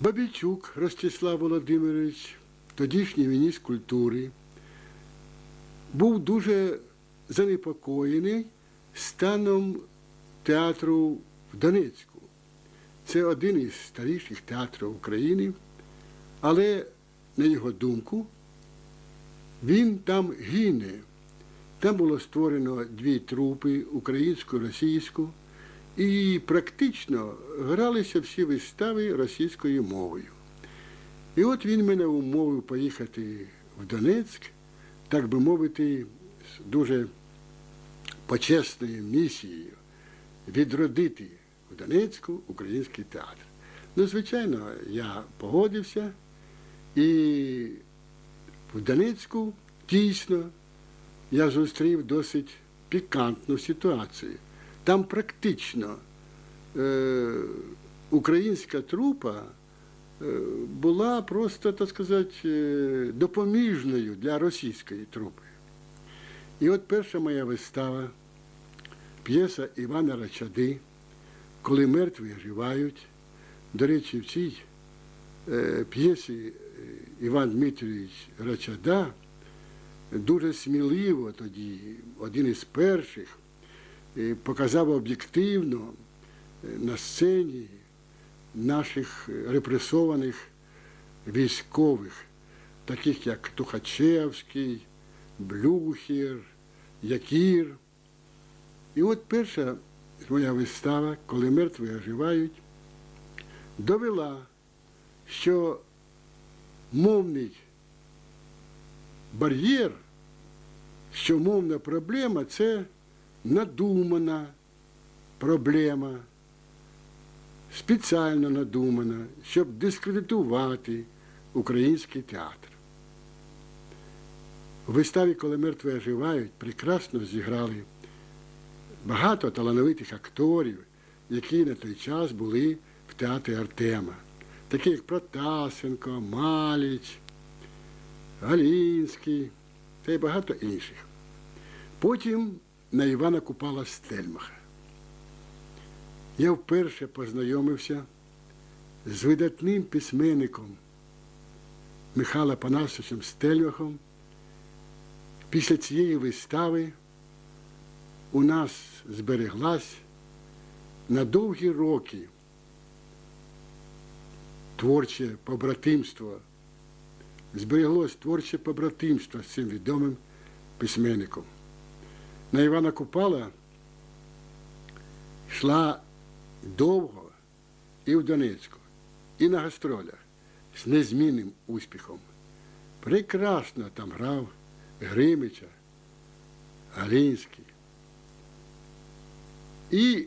Бабійчук Ростислав Володимирович, тодішній міністр культури, був дуже занепокоєний станом театру в Донецьку. Це один із старіших театрів України, але, на його думку, він там гине. Там було створено дві трупи українську, російську, і практично гралися всі вистави російською мовою. І от він мене умовив поїхати в Донецьк, так би мовити, з дуже почесною місією відродити в Донецьку український театр. Ну, звичайно, я погодився, і в Донецьку дійсно я зустрів досить пікантну ситуацію. Там практично е, українська трупа е, була просто, так сказати, е, допоміжною для російської трупи. І от перша моя вистава, п'єса Івана Рачади, коли мертві оживають. До речі, в цій е, п'єсі е, Іван Дмитрович Рачада дуже сміливо тоді, один із перших, показав об'єктивно е, на сцені наших е, репресованих військових, таких як Тухачевський, Блюхер, Якір. І от перша моя вистава, коли мертві оживають, довела, що мовний бар'єр, що мовна проблема це надумана проблема, спеціально надумана, щоб дискредитувати український театр. У виставі, коли мертві оживають, прекрасно зіграли багато талановитих акторів, які на той час були в театрі Артема, такі як Протасенко, Маліч, Галінський та й багато інших. Потім на Івана Купала Стельмаха. Я вперше познайомився з видатним письменником Михайлом Панасовичем Стельмахом. Після цієї вистави у нас збереглась на довгі роки творче побратимство, збереглось творче побратимство з цим відомим письменником. На Івана Купала йшла довго і в Донецьку, і на гастролях з незмінним успіхом. Прекрасно там грав Гримича, Галінський. І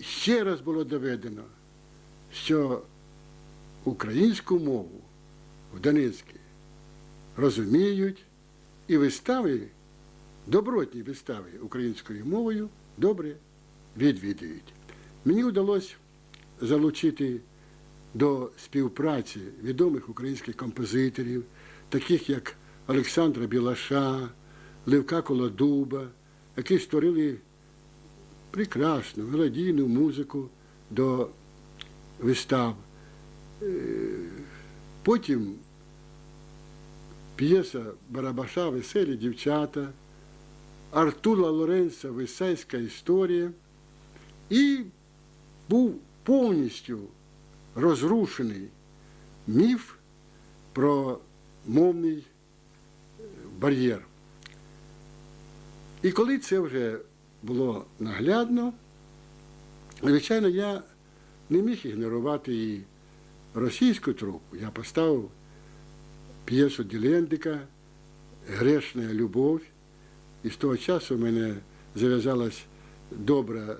ще раз було доведено, що українську мову в Донецьку розуміють і вистави, добротні вистави українською мовою добре відвідують. Мені вдалося залучити до співпраці відомих українських композиторів, таких як Олександра Білаша, Левка Колодуба, які створили прекрасну мелодійну музику до вистав. Е, Потім п'єса Барабаша Веселі дівчата, Артура Лоренца Висайська історія. І був повністю розрушений міф про мовний бар'єр. І коли це вже було наглядно, звичайно, я не міг ігнорувати і російську трупу. Я поставив п'єсу Ділендика Грешна любов. І з того часу в мене зав'язалась е,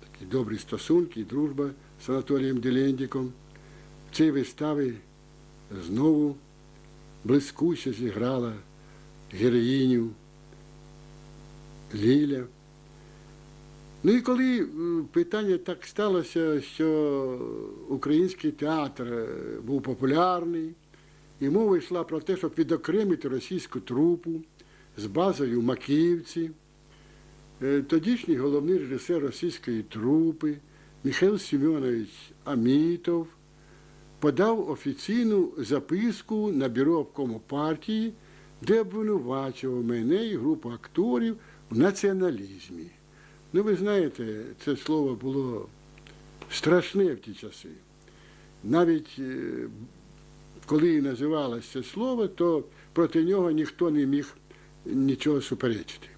такі добрі стосунки дружба з Анатолієм Ділендиком. В цій виставі знову блискуче зіграла героїню Ліля. Ну і коли е, питання так сталося, що український театр е, був популярний, і мова йшла про те, щоб відокремити російську трупу з базою в Макіївці, е, тодішній головний режисер російської трупи Михайло Семенович Амітов подав офіційну записку на бюро обкому партії, де обвинувачував мене і групу акторів в націоналізмі. Ну, ви знаєте, це слово було страшне в ті часи. Навіть е, коли називалося це слово, то проти нього ніхто не міг нічого суперечити.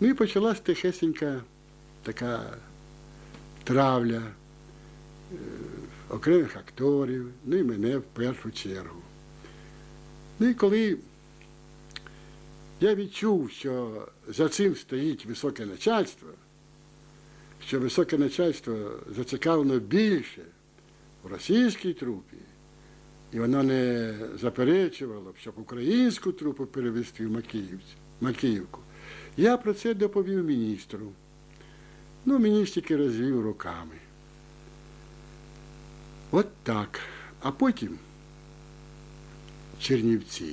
Ну і почалась тихесенька така травля е, окремих акторів, ну і мене в першу чергу. Ну і коли я відчув, що за цим стоїть високе начальство, що високе начальство зацікавлено більше в російській трупі, і вона не заперечувала, щоб українську трупу перевезти в Макіївку. Я про це доповів міністру. Ну, міністр тільки розвів руками. От так. А потім Чернівці.